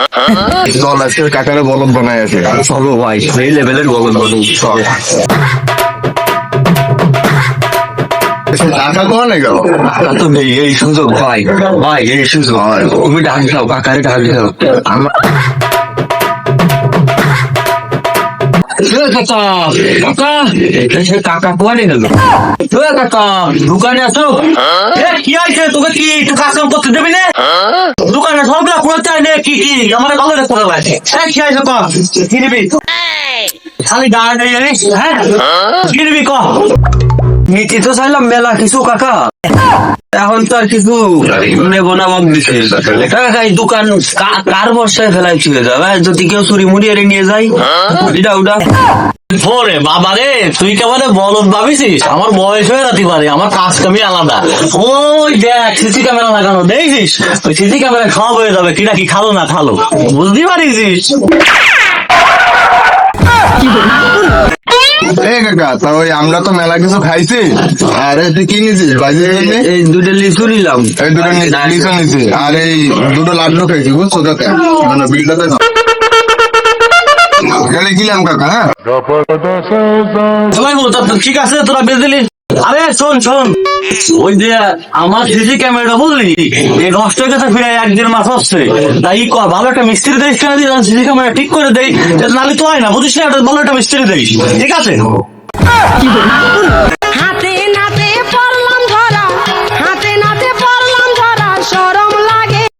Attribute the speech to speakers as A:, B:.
A: আজকে কাকারে বলদ বানায় আছে।
B: চলো ভাই সেই লেভেলের বগল বলুন
A: কাকা কোনে গেল?
B: কাকা তো নেই এই সুযোগ ভাই ভাই এই সুযোগ। তুমি ডাক দাও কাকারে ডাক দাও। আমার কাকা কাকা সে কাকা গেল? কাকা দোকানে আসো কি আছে তোকে কি কাম করতে দেবে না? করতে হয়? তো চাইলাম মেলা কিছু, কাকা। এখন তো আর কিছু না কাকা এই দোকান কার বর্ষায় ফেলাই ছিল যদি কেউ চুরি মুড়ি এনে নিয়ে যায় এটা ওটা
C: বাবা রে তুই কেমন বলদ ভাবিছিস? আমার বয়স হয়ে যেতে পারে আমার কাজ কামি আলাদা। ওই দেখ সিসি ক্যামেরা লাগানো দেখছিস ওই সিসি ক্যামেরা খাওয়া হয়ে যাবে কিনা কি খালো না খালো। বুঝতে পারিস?
A: আমরা তো মেলা কিছু খাইছি। আরে তুই কি নিছিস? বাজির
B: এই দুটো লিচু নিলাম।
A: এই দুটো লিচু নিছি। আর এই দুটো লাড্ডু খাইছি বুঝছ কাকা? মানে বিলটাতে গেলে দিলাম কাকা হ্যাঁ?
C: সবাই বলতো ঠিক আছে? তোরা বেঁধে দিলি? আরে, শোন শোন। ওই যে আমার সিসি ক্যামেরাটা বুঝলি? এই নষ্ট হয়ে ফিরে এক দেড় মাস হচ্ছে। তাই ই কর ভালো একটা মিস্ত্রি দেয় কেন দিই সিসি ক্যামেরা ঠিক করে দেই? নালে তো হয় না, বুঝিস না ভালো একটা মিস্ত্রি দেই ঠিক আছে?